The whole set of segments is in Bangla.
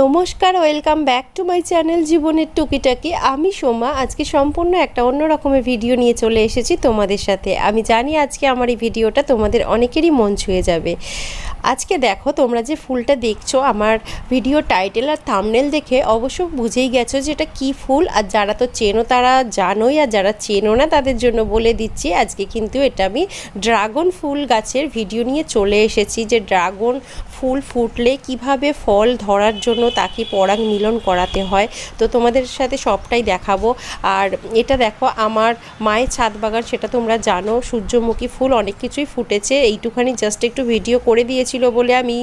নমস্কার, welcome back to my channel জীবনের টুকিটাকি। আমি সোমা, আজকে সম্পূর্ণ একটা অন্য রকমের ভিডিও নিয়ে চলে এসেছি তোমাদের সাথে। আমি জানি আজকে আমার এই ভিডিওটা তোমাদের অনেকেরই মন ছুঁয়ে যাবে। আজকে দেখো তোমরা যে ফুলটা দেখছ, আমার ভিডিও টাইটেল আর থামনেল দেখে অবশ্য বুঝেই গেছো যে এটা কী ফুল। আর যারা তো চেনো তারা জানোই, আর যারা চেনো না তাদের জন্য বলে দিচ্ছি, আজকে কিন্তু এটা আমি ড্রাগন ফুল গাছের ভিডিও নিয়ে চলে এসেছি, যে ড্রাগন ফুল ফুটলে কীভাবে ফল ধরার জন্য তাকে পরাগ মিলন করাতে হয়। তো তোমাদের সাথে সবটাই দেখাবো। আর এটা দেখো, আমার মায়ের ছাদ বাগান, সেটা তোমরা জানো, সূর্যমুখী ফুল, অনেক কিছুই ফুটেছে। এইটুখানি জাস্ট একটু ভিডিও করে দিয়েছিল বলে আমি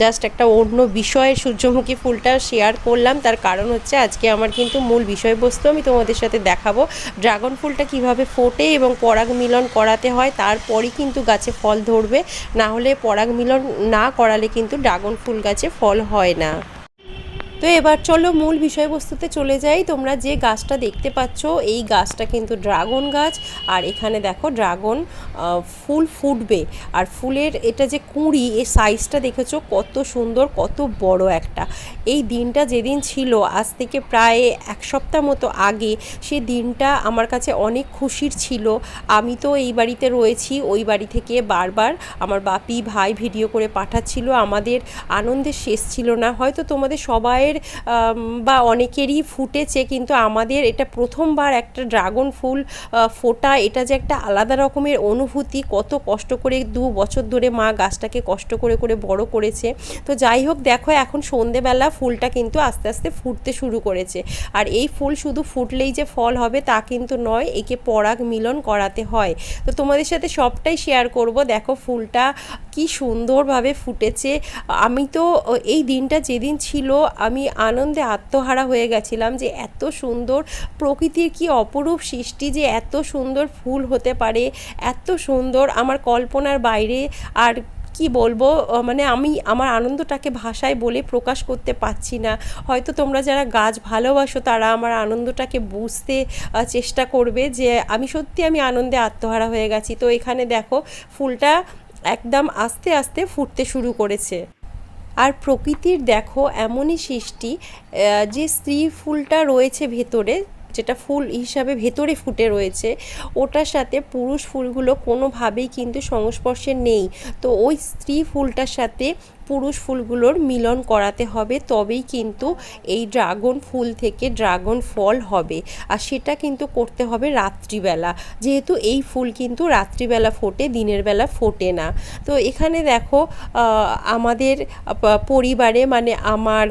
জাস্ট একটা অন্য বিষয়ে সূর্যমুখী ফুলটা শেয়ার করলাম। তার কারণ হচ্ছে আজকে আমার কিন্তু মূল বিষয়বস্তু আমি তোমাদের সাথে দেখাবো। ড্রাগন ফুলটা কীভাবে ফোটে এবং পরাগ মিলন করাতে হয়, তারপরই কিন্তু গাছে ফল ধরবে। না হলে পরাগ মিলন না করালে কিন্তু ড্রাগন ফুল গাছে ফল হয় না। তো এবার চলো মূল বিষয়বস্তুতে চলে যাই। তোমরা যে গাছটা দেখতে পাচ্ছ, এই গাছটা কিন্তু ড্রাগন গাছ। আর এখানে দেখো ড্রাগন ফুল ফুটবে। আর ফুলের এটা যে কুঁড়ি, এর সাইজটা দেখেছ কত সুন্দর, কত বড় একটা। এই দিনটা যেদিন ছিল, আজ থেকে প্রায় এক সপ্তাহ মতো আগে, সে দিনটা আমার কাছে অনেক খুশির ছিল। আমি তো এই বাড়িতে রয়েছি, ওই বাড়ি থেকে বারবার আমার বাপি, ভাই ভিডিও করে পাঠাচ্ছিল। আমাদের আনন্দের শেষ ছিল না। হয়তো তোমাদের সবাইয়ের আম, বা অনেকেরই ফুটেছে কিন্তু আমাদের এটা প্রথমবার একটা ড্রাগন ফুল ফোটা এটা যে একটা আলাদা রকমের অনুভূতি কত কষ্ট করে দু বছর ধরে মা গাছটাকে কষ্ট করে করে বড় করেছে। তো যাই হোক দেখো এখন সন্ধেবেলা ফুলটা কিন্তু আস্তে আস্তে ফুটতে শুরু করেছে। আর এই ফুল শুধু ফুটলেই যে ফল হবে তা কিন্তু নয় একে পরাগ মিলন করাতে হয়। তো তোমাদের সাথে সবটাই শেয়ার করব। দেখো ফুলটা কি সুন্দরভাবে ফুটেছে। আমি তো এই দিনটা যেদিন ছিল আমি আনন্দে আত্মহারা হয়ে গেছিলাম যে এত সুন্দর প্রকৃতির কি অপরূপ সৃষ্টি যে এত সুন্দর ফুল হতে পারে, এত সুন্দর আমার কল্পনার বাইরে আর কি বলব মানে আমি আমার আনন্দটাকে ভাষায় বলে প্রকাশ করতে পারছি না। হয়তো তোমরা যারা গাছ ভালোবাসো তারা আমার আনন্দটাকে বুঝতে চেষ্টা করবে যে আমি সত্যি আমি আনন্দে আত্মহারা হয়ে গেছি। তো এখানে দেখো, ফুলটা একদম আস্তে আস্তে ফুটতে শুরু করেছে। আর প্রকৃতির দেখো এমনই সৃষ্টি যে স্ত্রী ফুলটা রয়েছে ভেতরে, যেটা ফুল হিসাবে ভেতরে ফুটে রয়েছে, ওটার সাথে পুরুষ ফুলগুলো কোনোভাবেই কিন্তু সংস্পর্শে নেই। তো ওই স্ত্রী ফুলটার সাথে পুরুষ ফুলগুলোর মিলন করাতে হবে, তবেই কিন্তু এই ড্রাগন ফুল থেকে ড্রাগন ফল হবে। আর সেটা কিন্তু করতে হবে রাত্রিবেলা। যেহেতু এই ফুল কিন্তু রাত্রিবেলা ফোটে, দিনের বেলা ফোটে না। তো এখানে দেখো আমাদের পরিবারে মানে আমার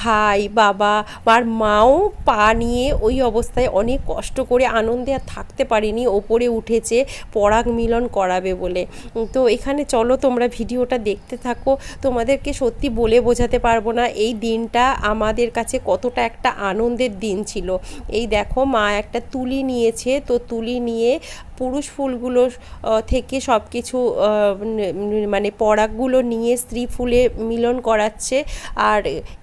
ভাই, বাবা আর মাও পা নিয়ে ওই অবস্থায় অনেক কষ্ট করে আনন্দে আর থাকতে পারিনি, ওপরে উঠেছে, পরাগ মিলন করাবে বলে। তো এখানে চলো তোমরা ভিডিওটা দেখতে থাকো তোমাদেরকে সত্যি বলে বোঝাতে পারব না এই দিনটা আমাদের কাছে কতটা একটা আনন্দের দিন ছিল। এই দেখো মা একটা তুলি নিয়েছে, তো তুলি নিয়ে পুরুষ ফুলগুলো থেকে সব কিছু মানে পরাগগুলো নিয়ে স্ত্রী ফুলে মিলন করাচ্ছে। আর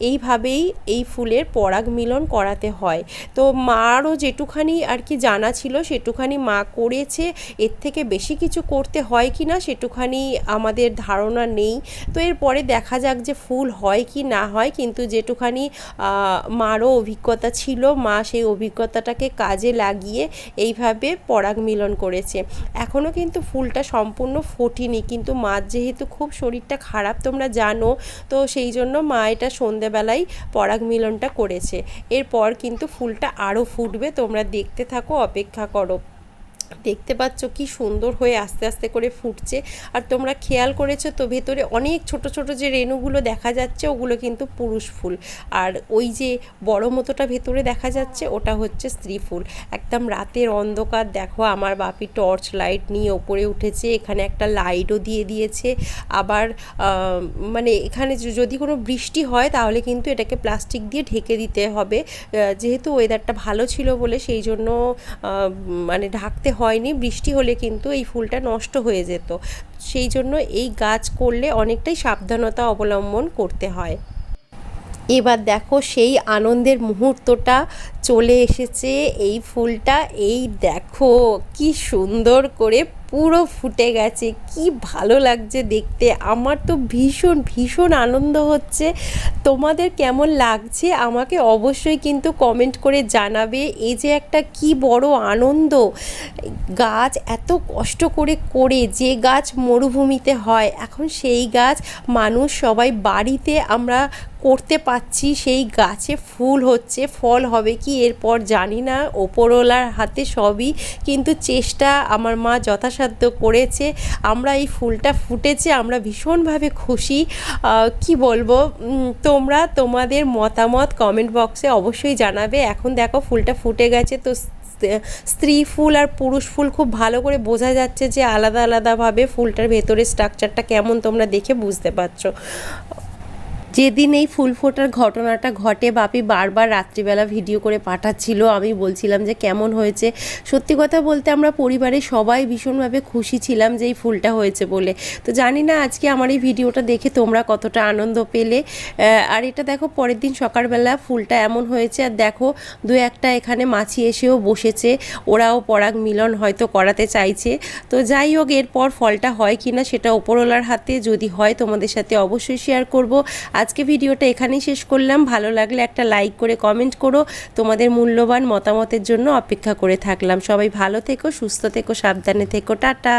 এইভাবেই এই ফুলের পরাগ মিলন করাতে হয়। তো মারও যেটুখানি আর কি জানা ছিল, সেটুখানি মা করেছে। এর থেকে বেশি কিছু করতে হয় কি না, সেটুখানি আমাদের ধারণা নেই। তো এরপরে দেখা যাক যে ফুল হয় কি না হয়। কিন্তু যেটুখানি মারও অভিজ্ঞতা ছিল, মা সেই অভিজ্ঞতাটাকে কাজে লাগিয়ে এইভাবে পরাগ মিলন করেছে। এখনও কিন্তু ফুলটা সম্পূর্ণ ফোটেনি, কিন্তু মার যেহেতু খুব শরীরটা খারাপ, তোমরা জানো, তো সেই জন্য মা এটা সন্ধেবেলায় পরাগ মিলনটা করেছে। এরপর কিন্তু ফুলটা আরও ফুটবে, তোমরা দেখতে থাকো, অপেক্ষা করো। দেখতে পাচ্ছ কি সুন্দর হয়ে আস্তে আস্তে করে ফুটছে। আর তোমরা খেয়াল করেছ তো ভেতরে অনেক ছোট ছোট যে রেণুগুলো দেখা যাচ্ছে, ওগুলো কিন্তু পুরুষ ফুল। আর ওই যে বড় মতোটা ভেতরে দেখা যাচ্ছে, ওটা হচ্ছে স্ত্রী ফুল। একদম রাতের অন্ধকার, দেখো আমার বাপি টর্চ লাইট নিয়ে ওপরে উঠেছে, এখানে একটা লাইটও দিয়ে দিয়েছে। আবার মানে এখানে যদি কোনো বৃষ্টি হয়, তাহলে কিন্তু এটাকে প্লাস্টিক দিয়ে ঢেকে দিতে হবে। যেহেতু ওয়েদারটা ভালো ছিল বলে, সেই জন্য মানে ঢাকতে হয়নি, বৃষ্টি হলে কিন্তু এই ফুলটা নষ্ট হয়ে যেত। সেই জন্য এই গাছ করলে অনেকটাই সাবধানতা অবলম্বন করতে হয়। এবার দেখো সেই আনন্দের মুহূর্তটা চলে এসেছে, এই ফুলটা। এই দেখো, কি সুন্দর করে পুরো ফুটে গেছে। কি ভালো লাগছে দেখতে। আমার তো ভীষণ ভীষণ আনন্দ হচ্ছে। তোমাদের কেমন লাগছে আমাকে অবশ্যই কিন্তু কমেন্ট করে জানাবে। এই যে একটা কি বড় আনন্দ। গাছ এত কষ্ট করে করে যে গাছ মরুভূমিতে হয়, এখন সেই গাছ মানুষ সবাই বাড়িতে আমরা করতে পাচ্ছি, সেই গাছে ফুল হচ্ছে, ফল হবে কি এরপর জানি না। ওপরওয়ালার হাতে সবই, কিন্তু চেষ্টা আমার মা যথাসাধ্য করেছে। আমরা এই ফুলটা ফুটেছে, আমরা ভীষণভাবে খুশি। কি বলব? তোমরা তোমাদের মতামত কমেন্ট বক্সে অবশ্যই জানাবে। এখন দেখো ফুলটা ফুটে গেছে, তো স্ত্রী ফুল আর পুরুষ ফুল খুব ভালো করে বোঝা যাচ্ছে যে আলাদা আলাদাভাবে ফুলটার ভেতরে স্ট্রাকচারটা কেমন তোমরা দেখে বুঝতে পারছ। যেদিন এই ফুল ফোটার ঘটনাটা ঘটে, বাপি বারবার রাত্রিবেলা ভিডিও করে পাঠাচ্ছিল। আমি বলছিলাম যে, কেমন হয়েছে? সত্যি কথা বলতে আমরা পরিবারের সবাই ভীষণভাবে খুশি ছিলাম যে এই ফুলটা হয়েছে বলে। তো জানি না আজকে আমার এই ভিডিওটা দেখে তোমরা কতটা আনন্দ পেলে। আর এটা দেখো, পরের দিন সকালবেলা ফুলটা এমন হয়েছে। আর দেখো, দু একটা এখানে মাছি এসেও বসেছে। ওরাও পরাগ মিলন হয়তো করাতে চাইছে। তো যাই হোক, এরপর ফলটা হয় কিনা সেটা ওপরওয়ালার হাতে যদি হয় তোমাদের সাথে অবশ্যই শেয়ার করব। আজকে ভিডিওটা এখানেই শেষ করলাম। ভালো লাগলে একটা লাইক করে কমেন্ট করো। তোমাদের মূল্যবান মতামতের জন্য অপেক্ষা করে থাকলাম। সবাই ভালো থেকো, সুস্থ থেকো, সাবধানে থেকো। টাটা।